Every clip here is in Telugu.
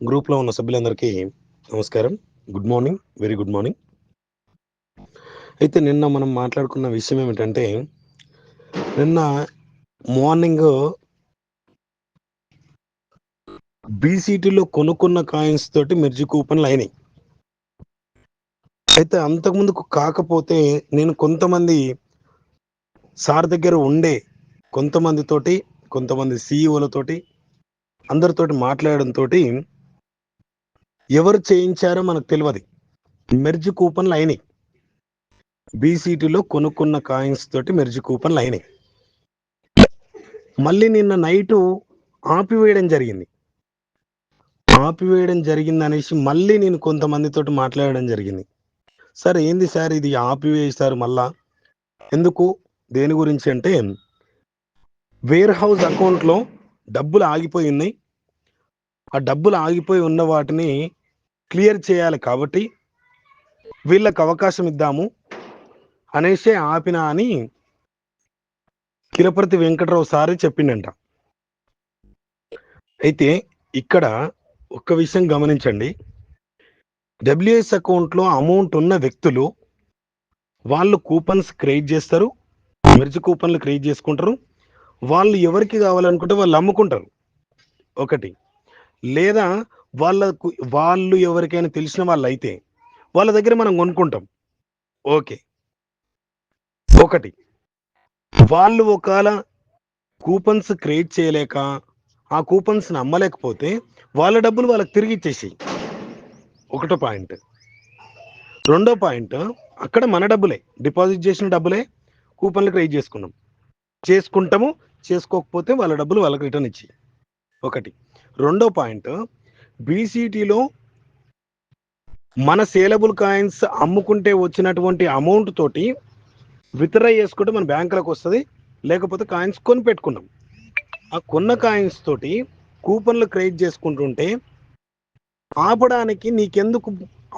గ్రూప్లో ఉన్న సభ్యులందరికీ నమస్కారం. Good morning. Very good morning. అయితే నిన్న మనం మాట్లాడుకున్న విషయం ఏమిటంటే నిన్న మార్నింగ్ బీసీటీలో కొనుక్కున్న కాయిన్స్ తోటి మెర్జీ కూపన్లు అయినాయి. అయితే అంతకుముందుకు కాకపోతే నేను కొంతమంది సార్ దగ్గర ఉండే కొంతమందితోటి కొంతమంది సీఈఓలతోటి అందరితోటి మాట్లాడడంతో ఎవరు చేయించారో మనకు తెలియదు. మెర్జ్ కూపన్లు అయినాయి. బీసీటీలో కొనుక్కున్న కాయిన్స్ తోటి మెర్జ్ కూపన్లు అయినాయి. మళ్ళీ నిన్న నైటు ఆపివేయడం జరిగింది. ఆపివేయడం జరిగింది అనేసి మళ్ళీ నేను కొంతమందితో మాట్లాడడం జరిగింది. సార్ ఏంది సార్ ఇది ఆపివేశారు మళ్ళా? ఎందుకు? దేని గురించి అంటే వేర్ హౌస్ అకౌంట్లో డబ్బులు ఆగిపోయి ఉన్నాయి. ఆ డబ్బులు ఆగిపోయి ఉన్న వాటిని క్లియర్ చేయాలి కాబట్టి వీళ్ళకి అవకాశం ఇద్దాము అనేసే ఆపిన అని కిరపతి వెంకటరావు సారి చెప్పిండంట. అయితే ఇక్కడ ఒక్క విషయం గమనించండి. డబ్ల్యూఎస్ అకౌంట్లో అమౌంట్ ఉన్న వ్యక్తులు వాళ్ళు కూపన్స్ క్రియేట్ చేస్తారు మెర్జ్ కూపన్లు క్రియేట్ చేసుకుంటారు. వాళ్ళు ఎవరికి కావాలనుకుంటే వాళ్ళు అమ్ముకుంటారు. ఒకటి. లేదా వాళ్ళకు వాళ్ళు ఎవరికైనా తెలిసిన వాళ్ళు అయితే వాళ్ళ దగ్గర మనం కొనుక్కుంటాం. ఓకే. ఒకటి. వాళ్ళు ఒకవేళ కూపన్స్ క్రియేట్ చేయలేక ఆ కూపన్స్ని అమ్మలేకపోతే వాళ్ళ డబ్బులు వాళ్ళకి తిరిగి ఇచ్చేసి ఒకటో పాయింట్. రెండో పాయింట్ అక్కడ మన డబ్బులే డిపాజిట్ చేసిన డబ్బులే కూపన్లు క్రియేట్ చేసుకున్నాం. చేసుకుంటాము చేసుకోకపోతే వాళ్ళ డబ్బులు వాళ్ళకి రిటర్న్ ఇచ్చి ఒకటి. రెండో పాయింట్ బీసీటీలో మన సేలబుల్ కాయిన్స్ అమ్ముకుంటే వచ్చినటువంటి అమౌంట్ తోటి విత్డ్రా చేసుకుంటే మన బ్యాంకులకు వస్తుంది లేకపోతే కాయిన్స్ కొని పెట్టుకున్నాం ఆ కొన్న కాయిన్స్ తోటి కూపన్లు క్రియేట్ చేసుకుంటుంటే ఆపడానికి నీకెందుకు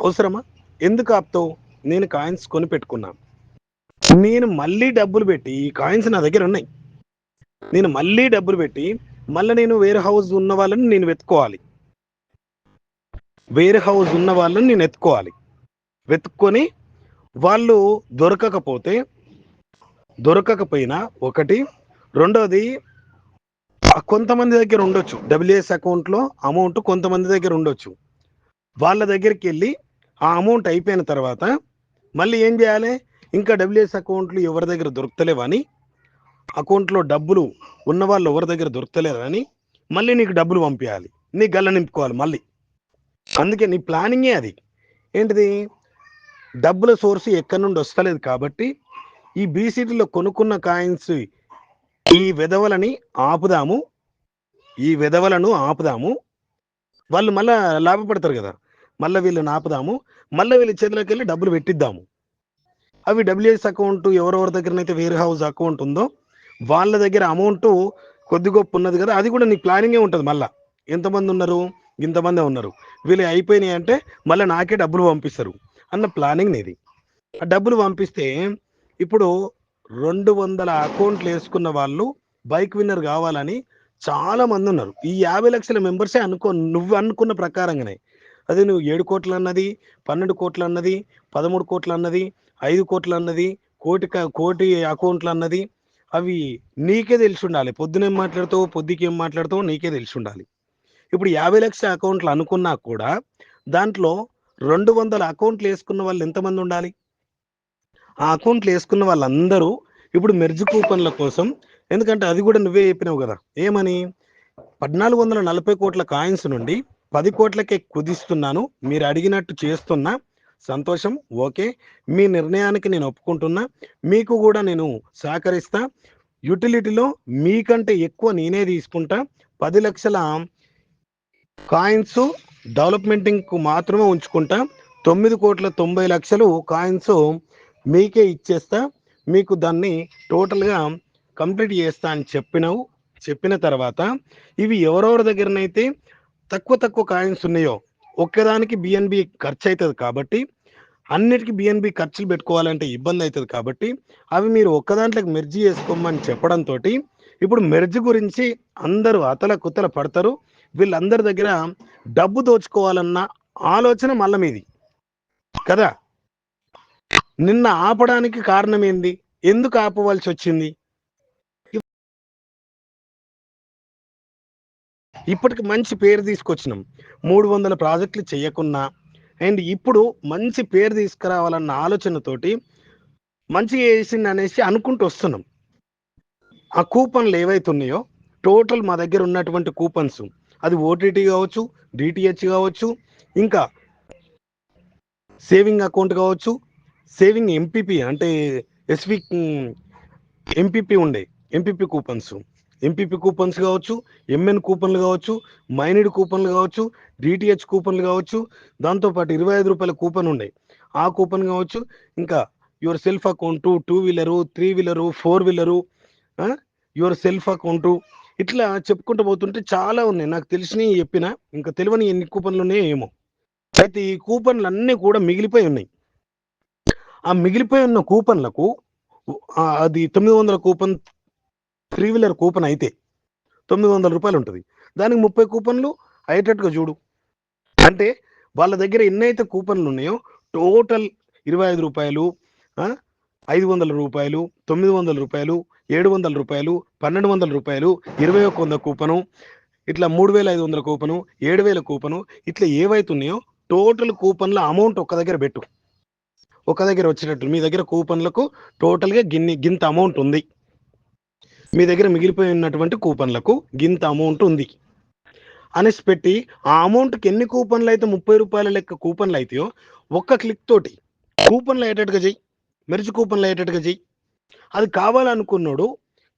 అవసరమా? ఎందుకు ఆపుతావు? నేను కాయిన్స్ కొని పెట్టుకున్నాను నేను మళ్ళీ డబ్బులు పెట్టి ఈ కాయిన్స్ నా దగ్గర ఉన్నాయి. నేను మళ్ళీ డబ్బులు పెట్టి మళ్ళీ నేను వేర్ హౌస్ ఉన్న వాళ్ళని నేను వెతుక్కోవాలి. వేర్ హౌస్ ఉన్న వాళ్ళని నేను ఎత్తుకోవాలి. వెతుక్కొని వాళ్ళు దొరకకపోతే దొరకకపోయినా ఒకటి రెండోది కొంతమంది దగ్గర ఉండొచ్చు. డబ్ల్యూఎస్ అకౌంట్లో అమౌంట్ కొంతమంది దగ్గర ఉండొచ్చు. వాళ్ళ దగ్గరికి వెళ్ళి ఆ అమౌంట్ అయిపోయిన తర్వాత మళ్ళీ ఏం చేయాలి? ఇంకా డబ్ల్యూఎస్ అకౌంట్లు ఎవరి దగ్గర దొరుకుతలేవని అకౌంట్లో డబ్బులు ఉన్న వాళ్ళు ఎవరి దగ్గర దొరుకుతలేరని మళ్ళీ నీకు డబ్బులు పంపించాలి. నీ గల్ల నింపుకోవాలి మళ్ళీ. అందుకే నీ ప్లానింగే అది. ఏంటిది? డబ్బుల సోర్స్ ఎక్కడి నుండి వస్తలేదు కాబట్టి ఈ బీసీటీలో కొనుక్కున్న కాయిన్స్ ఈ విధవలని ఆపుదాము. ఈ విధవలను ఆపుదాము. వాళ్ళు మళ్ళా లాభపడతారు కదా. మళ్ళీ వీళ్ళని ఆపుదాము. మళ్ళీ వీళ్ళ చేతిలోకి వెళ్ళి డబ్బులు పెట్టిద్దాము. అవి డబ్ల్యూఎస్ అకౌంట్ ఎవరెవరి దగ్గరనైతే వేర్ హౌస్ అకౌంట్ ఉందో వాళ్ళ దగ్గర అమౌంట్ కొద్ది గొప్ప ఉన్నది కదా. అది కూడా నీ ప్లానింగే ఉంటుంది మళ్ళా. ఎంతమంది ఉన్నారు? ఇంతమంది ఉన్నారు. వీళ్ళు అయిపోయినాయి అంటే మళ్ళీ నాకే డబ్బులు పంపిస్తారు అన్న ప్లానింగ్ నీది. ఆ డబ్బులు పంపిస్తే ఇప్పుడు రెండు వందల అకౌంట్లు వేసుకున్న వాళ్ళు బైక్ విన్నర్ కావాలని చాలా మంది ఉన్నారు. ఈ యాభై లక్షల మెంబర్సే అనుకో నువ్వు అనుకున్న ప్రకారంగానే. అదే నువ్వు ఏడు కోట్లు అన్నది పన్నెండు కోట్లు అన్నది పదమూడు కోట్లు అన్నది ఐదు కోట్లు అన్నది కోటి కోటి అకౌంట్లు అన్నది అవి నీకే తెలిసి ఉండాలి. పొద్దునేం మాట్లాడుతావు పొద్దుకి ఏం మాట్లాడుతావు నీకే తెలిసి ఉండాలి. ఇప్పుడు యాభై లక్షల అకౌంట్లు అనుకున్నా కూడా దాంట్లో రెండు వందల అకౌంట్లు వేసుకున్న వాళ్ళు ఎంతమంది ఉండాలి? ఆ అకౌంట్లు వేసుకున్న వాళ్ళందరూ ఇప్పుడు మెర్జ్ కూపన్ల కోసం ఎందుకంటే అది కూడా నువ్వే చెప్పినావు కదా ఏమని? పద్నాలుగు వందల నలభై కోట్ల కాయిన్స్ నుండి పది కోట్లకే కుదిస్తున్నాను మీరు అడిగినట్టు చేస్తున్నా సంతోషం ఓకే. మీ నిర్ణయానికి నేను ఒప్పుకుంటున్నా మీకు కూడా నేను సహకరిస్తా. యూటిలిటీలో మీకంటే ఎక్కువ నేనే తీసుకుంటా పది లక్షల కాయిన్స్ డెవలప్మెంటింగ్కు మాత్రమే ఉంచుకుంటా. తొమ్మిది కోట్ల తొంభై లక్షలు కాయిన్స్ మీకే ఇచ్చేస్తా. మీకు దాన్ని టోటల్గా కంప్లీట్ చేస్తా అని చెప్పినావు చెప్పిన తర్వాత ఇవి ఎవరెవరి దగ్గరనైతే తక్కువ తక్కువ కాయిన్స్ ఉన్నాయో ఒక్కదానికి బిఎన్బి ఖర్చు అవుతుంది కాబట్టి అన్నిటికీ బిఎన్బి ఖర్చులు పెట్టుకోవాలంటే ఇబ్బంది అవుతుంది కాబట్టి అవి మీరు ఒక్కదాంట్లోకి మెర్జీ చేసుకోమని చెప్పడంతో ఇప్పుడు మెర్జ్ గురించి అందరూ అతల కుతల పడతారు. వీళ్ళందరి దగ్గర డబ్బు దోచుకోవాలన్న ఆలోచన మల్ల మీది. కదా? నిన్న ఆపడానికి కారణం ఏంది ఎందుకు ఆపవలసి వచ్చింది? ఇప్పటికి మంచి పేరు తీసుకొచ్చినాం. మూడు వందల ప్రాజెక్టులు చేయకున్నా అండ్ ఇప్పుడు మంచి పేరు తీసుకురావాలన్న ఆలోచనతోటి మంచిగా చేసింది అనేసి అనుకుంటూ వస్తున్నాం. ఆ కూపన్లు ఏవైతే ఉన్నాయో టోటల్ మా దగ్గర ఉన్నటువంటి కూపన్స్ అది ఓటీటీ కావచ్చు డిటిహెచ్ కావచ్చు ఇంకా సేవింగ్ అకౌంట్ కావచ్చు సేవింగ్ ఎంపీపీ అంటే ఎస్వి ఎంపీపీ ఉండే ఎంపీపీ కూపన్స్ ఎంపీపీ కూపన్స్ కావచ్చు ఎంఎన్ కూపన్లు కావచ్చు మైనిడ్ కూపన్లు కావచ్చు డిటిహెచ్ కూపన్లు కావచ్చు దాంతోపాటు ఇరవై ఐదు రూపాయల కూపన్ ఉండే. ఆ కూపన్ కావచ్చు ఇంకా your self account two wheeler three wheeler four wheeler your self account ఇట్లా చెప్పుకుంటూ పోతుంటే చాలా ఉన్నాయి. నాకు తెలిసినవి చెప్పిన ఇంకా తెలియని ఎన్ని కూపన్లు ఉన్నాయో ఏమో. అయితే ఈ కూపన్లు అన్నీ కూడా మిగిలిపోయి ఉన్నాయి. ఆ మిగిలిపోయి ఉన్న కూపన్లకు అది తొమ్మిది వందల కూపన్ త్రీ వీలర్ కూపన్ అయితే తొమ్మిది వందల రూపాయలు ఉంటుంది. దానికి ముప్పై కూపన్లు అయ్యేటట్టుగా చూడు. అంటే వాళ్ళ దగ్గర ఎన్నైతే కూపన్లు ఉన్నాయో టోటల్ ఇరవై ఐదు రూపాయలు ఐదు వందల రూపాయలు తొమ్మిది వందల రూపాయలు ఏడు వందల రూపాయలు పన్నెండు వందల రూపాయలు ఇరవై ఒక వంద కూపను ఇట్లా మూడు వేల ఐదు వందల కూపను ఏడు వేల కూపను ఇట్లా ఏవైతే ఉన్నాయో టోటల్ కూపన్ల అమౌంట్ ఒక్క దగ్గర పెట్టు. ఒక దగ్గర వచ్చేటట్టు మీ దగ్గర కూపన్లకు టోటల్గా గిన్ని గింత అమౌంట్ ఉంది. మీ దగ్గర మిగిలిపోయి ఉన్నటువంటి కూపన్లకు గింత అమౌంట్ ఉంది. అనేసి పెట్టి ఆ అమౌంట్కి ఎన్ని కూపన్లు అయితే ముప్పై రూపాయల లెక్క కూపన్లు అయితాయో ఒక్క క్లిక్ తోటి కూపన్లు అయ్యేటట్టుగా చెయ్యి. మెరుచు కూపన్లు అయ్యేటట్టుగా చెయ్యి. అది కావాలనుకున్నాడు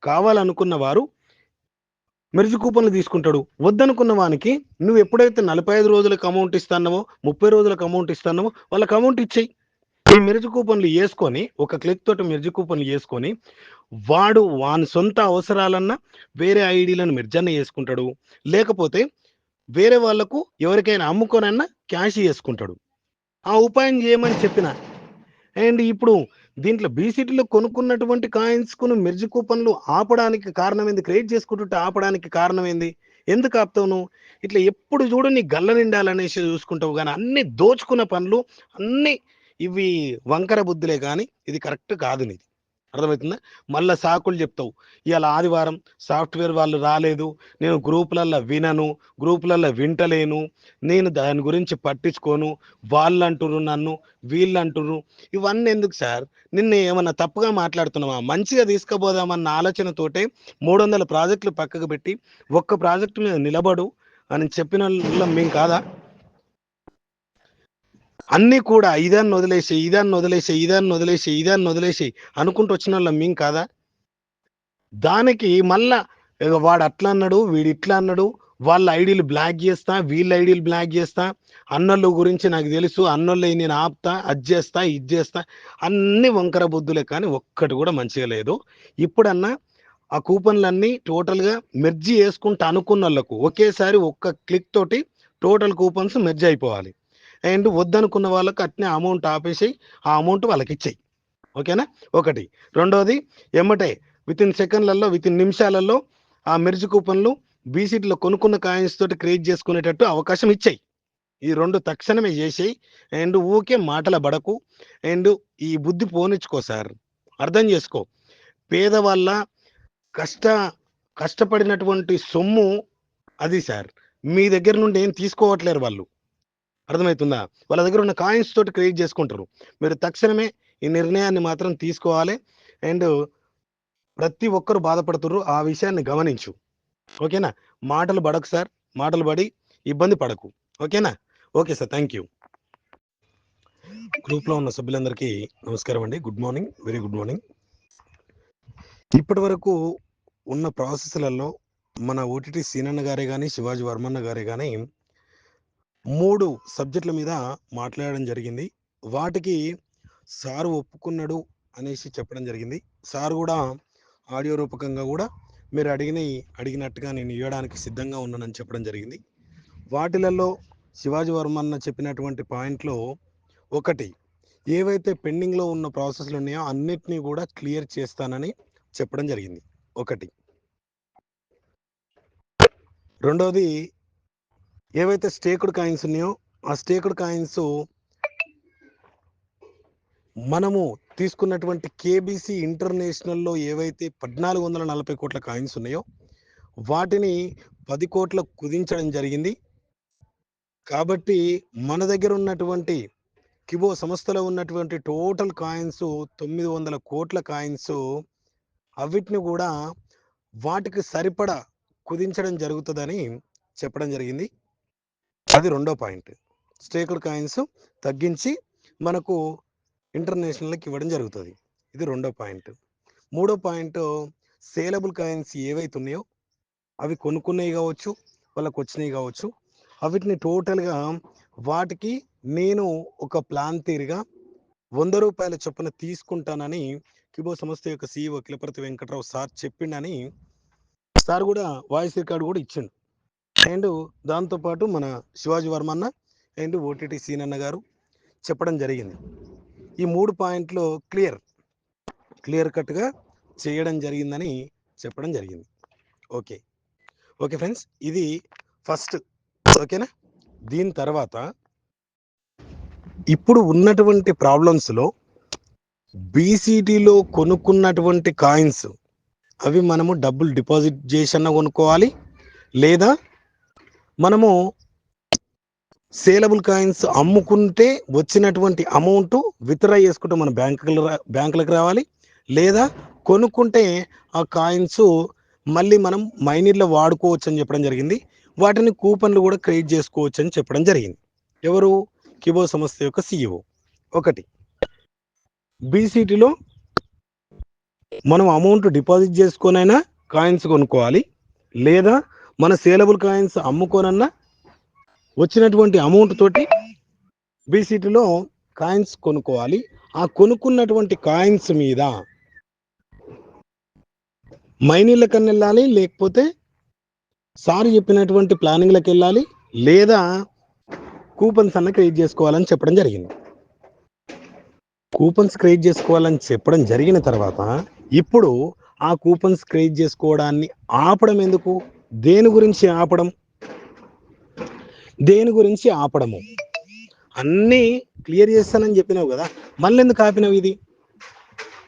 కావాలనుకున్న వారు మెరుజు కూపన్లు తీసుకుంటాడు. వద్దనుకున్న వానికి నువ్వు ఎప్పుడైతే నలభై ఐదు రోజులకు అమౌంట్ ఇస్తానో ముప్పై రోజులకు అమౌంట్ ఇస్తానో వాళ్ళకి అమౌంట్ ఇచ్చేయి. ఈ మెరుజు కూపన్లు వేసుకొని ఒక క్లిక్ తోటి మెరుజు కూపన్లు వేసుకొని వాడు వాని సొంత అవసరాలన్నా వేరే ఐడీలను మెర్జన్న చేసుకుంటాడు లేకపోతే వేరే వాళ్ళకు ఎవరికైనా అమ్ముకోనన్నా క్యాష్ చేసుకుంటాడు ఆ ఉపాయం చేయమని చెప్పిన అండ్ ఇప్పుడు దీంట్లో బీసీటీలో కొనుక్కున్నటువంటి కాయిన్స్ కును మిర్జి కూపన్లు ఆపడానికి కారణం ఏంది క్రియేట్ చేసుకుంటుంటే ఆపడానికి కారణం ఏంది ఎందుకు ఆపుతావు నువ్వు ఇట్లా ఎప్పుడు చూడు నీ గల్ల నిండాలనేసి చూసుకుంటావు కానీ అన్ని దోచుకున్న పనులు అన్ని ఇవి వంకర బుద్ధులే కానీ ఇది కరెక్ట్ కాదు నీది. అర్థమవుతుందా? మళ్ళా సాకులు చెప్తావు. ఇవాళ ఆదివారం సాఫ్ట్వేర్ వాళ్ళు రాలేదు. నేను గ్రూపులల్లో వినను గ్రూపులల్లో వింటలేను. నేను దాని గురించి పట్టించుకోను. వాళ్ళు అంటుర్రు నన్ను వీళ్ళు అంటుర్రు ఇవన్నీ ఎందుకు సార్? నిన్న ఏమన్నా తప్పుగా మాట్లాడుతున్నావా? మంచిగా తీసుకుపోదామన్న ఆలోచనతోటే మూడు వందల ప్రాజెక్టులు పక్కకు పెట్టి ఒక్క ప్రాజెక్టు మీద నిలబడు అని చెప్పిన మేము కాదా? అన్నీ కూడా ఇదాన్ని వదిలేసి ఇదాన్ని వదిలేసి ఇదాన్ని వదిలేసి ఇదాన్ని వదిలేసి అనుకుంటూ వచ్చిన వాళ్ళం మేము కాదా? దానికి మళ్ళా ఇగ వాడు అట్లా అన్నాడు వీడు ఇట్లా అన్నాడు వాళ్ళ ఐడీలు బ్లాక్ చేస్తా వీళ్ళ ఐడీలు బ్లాక్ చేస్తా అన్నోళ్ళ గురించి నాకు తెలుసు అన్నోళ్ళు నేను ఆపుతా అది చేస్తా ఇది చేస్తా అన్ని వంకర బుద్ధులే కానీ ఒక్కటి కూడా మంచిగా లేదు. ఇప్పుడన్నా ఆ కూపన్లన్నీ టోటల్గా మెర్జీ చేసుకుంటా అనుకున్న వాళ్ళకు ఒకేసారి ఒక్క క్లిక్ తోటి టోటల్ కూపన్స్ మెర్జ్ అయిపోవాలి. అండ్ వద్దనుకున్న వాళ్ళకి అట్నే అమౌంట్ ఆపేసి ఆ అమౌంట్ వాళ్ళకి ఇచ్చేయి ఓకేనా? ఒకటి. రెండోది ఎమ్మటే విత్ ఇన్ సెకండ్లలో విత్ ఇన్ నిమిషాలలో ఆ మెర్జ్ కూపన్లు బీసీటీలో కొనుక్కున్న కాయిన్స్ తోటి క్రియేట్ చేసుకునేటట్టు అవకాశం ఇచ్చాయి. ఈ రెండు తక్షణమే చేసేయి. అండ్ ఊకే మాటల బడకు. అండ్ ఈ బుద్ధి పోనిచ్చుకో సార్. అర్థం చేసుకో. పేదవాళ్ళ కష్ట కష్టపడినటువంటి సొమ్ము అది సార్. మీ దగ్గర నుండి ఏం తీసుకోవట్లేరు వాళ్ళు. అర్థమవుతుందా వాళ్ళ దగ్గర ఉన్న కాయిన్స్ తోటి క్రియేట్ చేసుకుంటారు. మీరు తక్షణమే ఈ నిర్ణయాన్ని మాత్రం తీసుకోవాలి. అండ్ ప్రతి ఒక్కరు బాధపడుతుర్రు. ఆ విషయాన్ని గమనించు. ఓకేనా? మాటలు పడకు సార్. మాటలు పడి ఇబ్బంది పడకు. ఓకేనా? Okay sir. Thank you. గ్రూప్లో ఉన్న సభ్యులందరికీ నమస్కారం అండి. Good morning. Very good morning. ఇప్పటి వరకు ఉన్న ప్రాసెస్లలో మన ఓటీటీ సీనన్న గారే కానీ శివాజీ వర్మన్న గారే కానీ మూడు సబ్జెక్టుల మీద మాట్లాడడం జరిగింది. వాటికి సారు ఒప్పుకున్నాడు అనేసి చెప్పడం జరిగింది. సార్ కూడా ఆడియో రూపకంగా కూడా మీరు అడిగిన అడిగినట్టుగా నేను ఇవ్వడానికి సిద్ధంగా ఉన్నానని చెప్పడం జరిగింది. వాటిలలో శివాజీ వర్మన్న చెప్పినటువంటి పాయింట్లో ఒకటి ఏవైతే పెండింగ్లో ఉన్న ప్రాసెస్లు ఉన్నాయో అన్నిటినీ కూడా క్లియర్ చేస్తానని చెప్పడం జరిగింది. ఒకటి. రెండవది ఏవైతే స్టేకుడ్ కాయిన్స్ ఉన్నాయో ఆ స్టేకుడ్ కాయిన్స్ మనము తీసుకున్నటువంటి కేబీసీ ఇంటర్నేషనల్లో ఏవైతే పద్నాలుగు వందల నలభై కోట్ల కాయిన్స్ ఉన్నాయో వాటిని పది కోట్ల కుదించడం జరిగింది. కాబట్టి మన దగ్గర ఉన్నటువంటి కిబో సంస్థలో ఉన్నటువంటి టోటల్ కాయిన్స్ తొమ్మిది వందల కోట్ల కాయిన్స్ అవిటిని కూడా వాటికి సరిపడా కుదించడం జరుగుతుందని చెప్పడం జరిగింది. అది రెండో పాయింట్. స్టేకుల్ కాయిన్స్ తగ్గించి మనకు ఇంటర్నేషనల్కి ఇవ్వడం జరుగుతుంది. ఇది రెండో పాయింట్. మూడో పాయింట్ సేలబుల్ కాయిన్స్ ఏవైతే ఉన్నాయో అవి కొనుక్కునేవి కావచ్చు వాళ్ళకు వచ్చినవి కావచ్చు అవిటిని టోటల్గా వాటికి నేను ఒక ప్లాన్ తీరుగా వంద రూపాయల చొప్పున తీసుకుంటానని కిబో సంస్థ యొక్క సీఈఓ కిలపతి వెంకట్రావు సార్ చెప్పిండని సార్ కూడా వాయిస్ రికార్డు కూడా ఇచ్చిండు. అండ్ దాంతోపాటు మన శివాజీ వర్మ అన్న అండ్ ఓటీటీ సీనన్న గారు చెప్పడం జరిగింది. ఈ మూడు పాయింట్లు క్లియర్. క్లియర్ కట్గా చేయడం జరిగిందని చెప్పడం జరిగింది. ఓకే. ఓకే ఫ్రెండ్స్ ఇది ఫస్ట్. ఓకేనా? దీని తర్వాత ఇప్పుడు ఉన్నటువంటి ప్రాబ్లమ్స్లో బీసీటీలో కొనుక్కున్నటువంటి కాయిన్స్ అవి మనము డబ్బులు డిపాజిట్ చేసన్నా కొనుక్కోవాలి లేదా మనము సేలబుల్ కాయిన్స్ అమ్ముకుంటే వచ్చినటువంటి అమౌంట్ విత్డ్రా చేసుకుంటే మన బ్యాంకులు బ్యాంకులకు రావాలి. లేదా కొనుక్కుంటే ఆ కాయిన్స్ మళ్ళీ మనం మైనర్లో వాడుకోవచ్చు అని చెప్పడం జరిగింది. వాటిని కూపన్లు కూడా క్రియేట్ చేసుకోవచ్చు అని చెప్పడం జరిగింది. ఎవరు? కిబో సంస్థ యొక్క సిఇఓ ఒకటి. బీసీటీలో మనం అమౌంట్ డిపాజిట్ చేసుకొనైనా కాయిన్స్ కొనుక్కోవాలి. లేదా మన సేలబుల్ కాయిన్స్ అమ్ముకోనన్నా వచ్చినటువంటి అమౌంట్ తోటి బీసీటీలో కాయిన్స్ కొనుక్కోవాలి. ఆ కొనుక్కున్నటువంటి కాయిన్స్ మీద మైనీళ్ళకన్నా వెళ్ళాలి లేకపోతే సార్ చెప్పినటువంటి ప్లానింగ్లకు వెళ్ళాలి లేదా కూపన్స్ అన్న క్రియేట్ చేసుకోవాలని చెప్పడం జరిగింది. కూపన్స్ క్రియేట్ చేసుకోవాలని చెప్పడం జరిగిన తర్వాత ఇప్పుడు ఆ కూపన్స్ క్రియేట్ చేసుకోవడాన్ని ఆపడం ఎందుకు? దేని గురించి ఆపడం? దేని గురించి ఆపడము? అన్నీ క్లియర్ చేస్తానని చెప్పినావు కదా మళ్ళీ ఎందుకు ఆపినావు ఇది?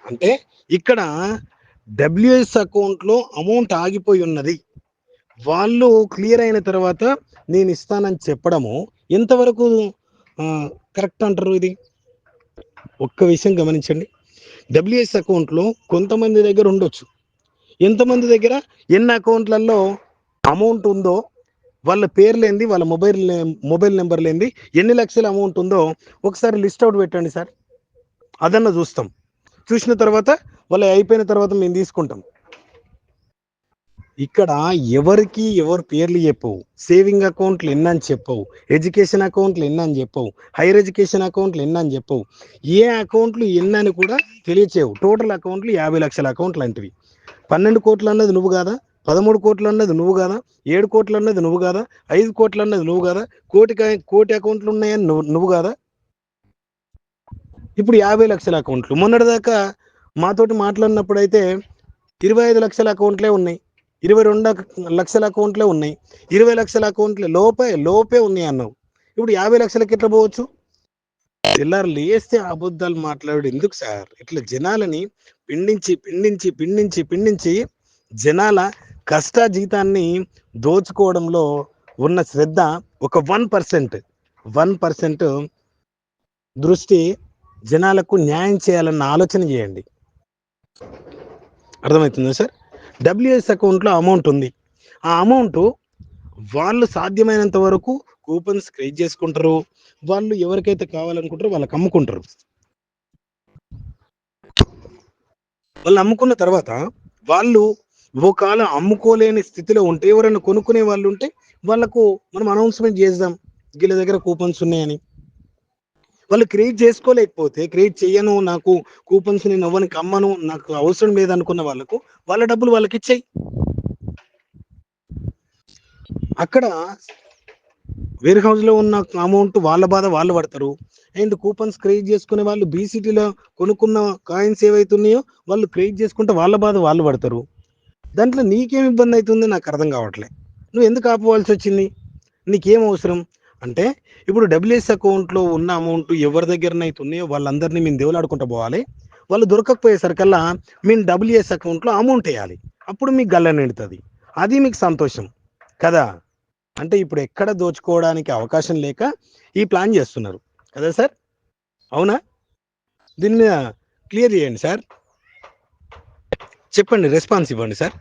అంటే ఇక్కడ డబ్ల్యూఎస్ అకౌంట్లో అమౌంట్ ఆగిపోయి ఉన్నది. వాళ్ళు క్లియర్ అయిన తర్వాత నేను ఇస్తానని చెప్పడము ఎంతవరకు కరెక్ట్ అంటారు ఇది? ఒక్క విషయం గమనించండి. డబ్ల్యూఎస్ అకౌంట్లో కొంతమంది దగ్గర ఉండొచ్చు. ఎంతమంది దగ్గర? ఎన్ని అకౌంట్లలో అమౌంట్ ఉందో వాళ్ళ పేరు వాళ్ళ మొబైల్ మొబైల్ నెంబర్లు ఏంది ఎన్ని లక్షల అమౌంట్ ఉందో ఒకసారి లిస్ట్ అవుట్ పెట్టండి సార్. అదన్న చూస్తాం. చూసిన తర్వాత వాళ్ళు అయిపోయిన తర్వాత మేము తీసుకుంటాం. ఇక్కడ ఎవరికి ఎవరు పేర్లు చెప్పవు. సేవింగ్ అకౌంట్లు ఎన్నని చెప్పవు. ఎడ్యుకేషన్ అకౌంట్లు ఎన్నని చెప్పవు. హైయర్ ఎడ్యుకేషన్ అకౌంట్లు ఎన్నని చెప్పవు. ఏ అకౌంట్లు ఎన్నని కూడా తెలియచేవు టోటల్ అకౌంట్లు యాభై లక్షల అకౌంట్ లాంటివి పన్నెండు కోట్లు అన్నది నువ్వు కాదా? పదమూడు కోట్లు అన్నది నువ్వు కాదా? ఏడు కోట్లు అన్నది నువ్వు కాదా? ఐదు కోట్లు అన్నది నువ్వు కాదా? కోటి కోటి అకౌంట్లు ఉన్నాయని నువ్వు నువ్వు కాదా? ఇప్పుడు యాభై లక్షల అకౌంట్లు. మొన్నటిదాకా మాతోటి మాట్లాడినప్పుడు అయితే ఇరవై ఐదు లక్షల అకౌంట్లే ఉన్నాయి. ఇరవై రెండు లక్షల అకౌంట్లే ఉన్నాయి. ఇరవై లక్షల అకౌంట్లే లోపే లోపే ఉన్నాయి అన్నావు. ఇప్పుడు యాభై లక్షలకి ఎట్లా పోవచ్చు? తెల్లారు లేస్తే అబద్ధాలు మాట్లాడు. ఎందుకు సార్? ఇట్లా జనాలని పిండించి పిండించి పిండించి పిండించి జనాల కష్ట జీతాన్ని దోచుకోవడంలో ఉన్న శ్రద్ధ ఒక వన్ పర్సెంట్. వన్ పర్సెంట్ దృష్టి జనాలకు న్యాయం చేయాలన్న ఆలోచన చేయండి. అర్థమవుతుందా సార్? డబ్ల్యూఎస్ అకౌంట్లో అమౌంట్ ఉంది. ఆ అమౌంట్ వాళ్ళు సాధ్యమైనంత వరకు కూపన్స్ క్రియేట్ చేసుకుంటారు. వాళ్ళు ఎవరికైతే కావాలనుకుంటారో వాళ్ళకి అమ్ముకుంటారు. వాళ్ళు అమ్ముకున్న తర్వాత వాళ్ళు ఒకవేళ అమ్ముకోలేని స్థితిలో ఉంటే ఎవరైనా కొనుక్కునే వాళ్ళు ఉంటే వాళ్ళకు మనం అనౌన్స్మెంట్ చేద్దాం. వీళ్ళ దగ్గర కూపన్స్ ఉన్నాయని. వాళ్ళు క్రియేట్ చేసుకోలేకపోతే క్రియేట్ చేయను నాకు కూపన్స్ నేను ఎవరికి అమ్మను నాకు అవసరం లేదనుకున్న వాళ్ళకు వాళ్ళ డబ్బులు వాళ్ళకి ఇచ్చేయి. అక్కడ వేర్ హౌస్లో ఉన్న అమౌంట్ వాళ్ళ బాధ వాళ్ళు పడతారు. అండ్ కూపన్స్ క్రియేట్ చేసుకునే వాళ్ళు బీసీటీలో కొనుక్కున్న కాయిన్స్ ఏవైతున్నాయో వాళ్ళు క్రియేట్ చేసుకుంటే వాళ్ళ బాధ వాళ్ళు పడతారు. దాంట్లో నీకేం ఇబ్బంది అవుతుంది నాకు అర్థం కావట్లే. నువ్వు ఎందుకు ఆపవలసి వచ్చింది? నీకేం అవసరం అంటే ఇప్పుడు డబ్ల్యూఎస్ అకౌంట్లో ఉన్న అమౌంట్ ఎవరి దగ్గరనైతే ఉన్నాయో వాళ్ళందరినీ మేము దేవులాడుకుంటూ పోవాలి. వాళ్ళు దొరకకపోయేసరికల్లా మేము డబ్ల్యూఎస్ అకౌంట్లో అమౌంట్ వేయాలి. అప్పుడు మీకు గల్ల నిండుతుంది. అది మీకు సంతోషం. కదా? అంటే ఇప్పుడు ఎక్కడ దోచుకోవడానికి అవకాశం లేక ఈ ప్లాన్ చేస్తున్నారు. కదా సార్? అవునా? దీని మీద క్లియర్ చేయండి సార్. చెప్పండి రెస్పాన్స్ ఇవ్వండి సార్.